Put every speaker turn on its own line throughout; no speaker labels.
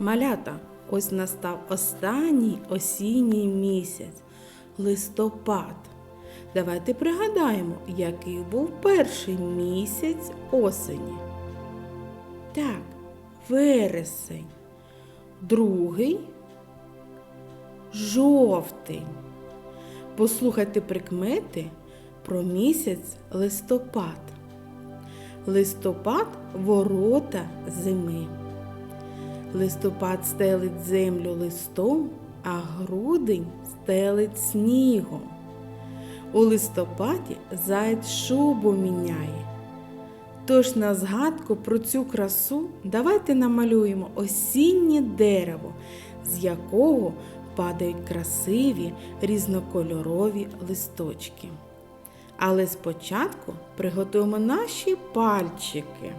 Малята, ось настав останній осінній місяць листопад. Давайте пригадаємо, який був перший місяць осені. Так, вересень. Другий жовтень. Послухайте прикмети про місяць листопад. Листопад ворота зими. Листопад стелить землю листом, а грудень стелить снігом. У листопаді заєць шубу міняє. Тож на згадку про цю красу давайте намалюємо осіннє дерево, з якого падають красиві різнокольорові листочки. Але спочатку приготуємо наші пальчики.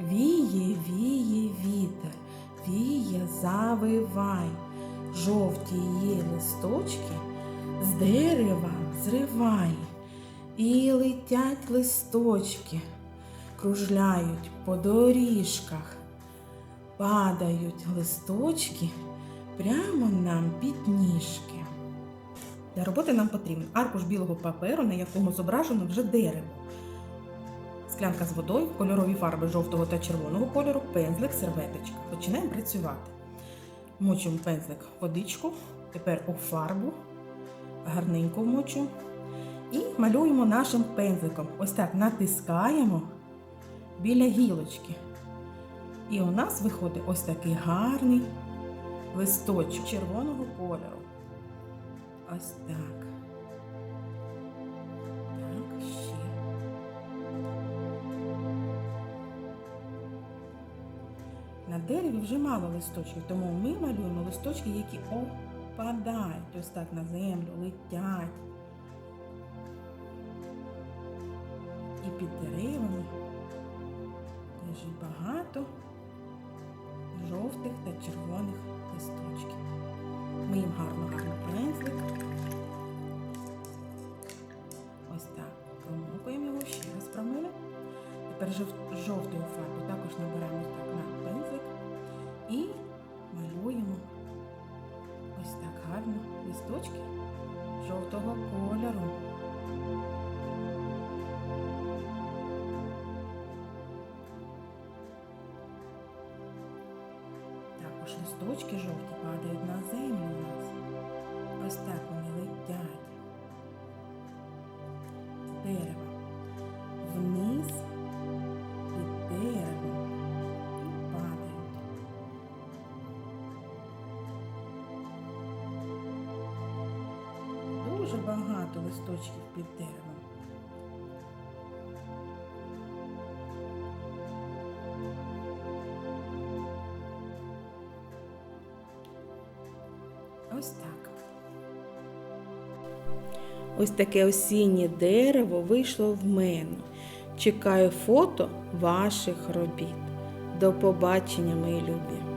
Віє, віє вітер, віє завивай, жовті її листочки з дерева зривай. І летять листочки, кружляють по доріжках, падають листочки прямо нам під ніжки. Для роботи нам потрібен аркуш білого паперу, на якому зображено вже дерево. Склянка з водою, кольорові фарби жовтого та червоного кольору, пензлик, серветочка. Починаємо працювати. Мочимо пензлик водичку, тепер у фарбу, гарненько вмочу. І малюємо нашим пензликом. Ось так натискаємо біля гілочки. І у нас виходить ось такий гарний листочок червоного кольору. Ось. Так, На дереві вже мало листочків, тому ми малюємо листочки, які опадають ось так на землю, летять. І під деревами лежить багато жовтих та червоних листочків. Ми їм гарно гарно пензлик. Ось так. Промокуємо його, ще раз промили. Тепер жовтою фарбою також набираємо так на кольору. Також листочки жовті падають на землю у нас. Ось так Дуже багато листочків під деревом. Ось так. Ось таке осіннє дерево вийшло в мене. Чекаю фото ваших робіт. До побачення, мої любі!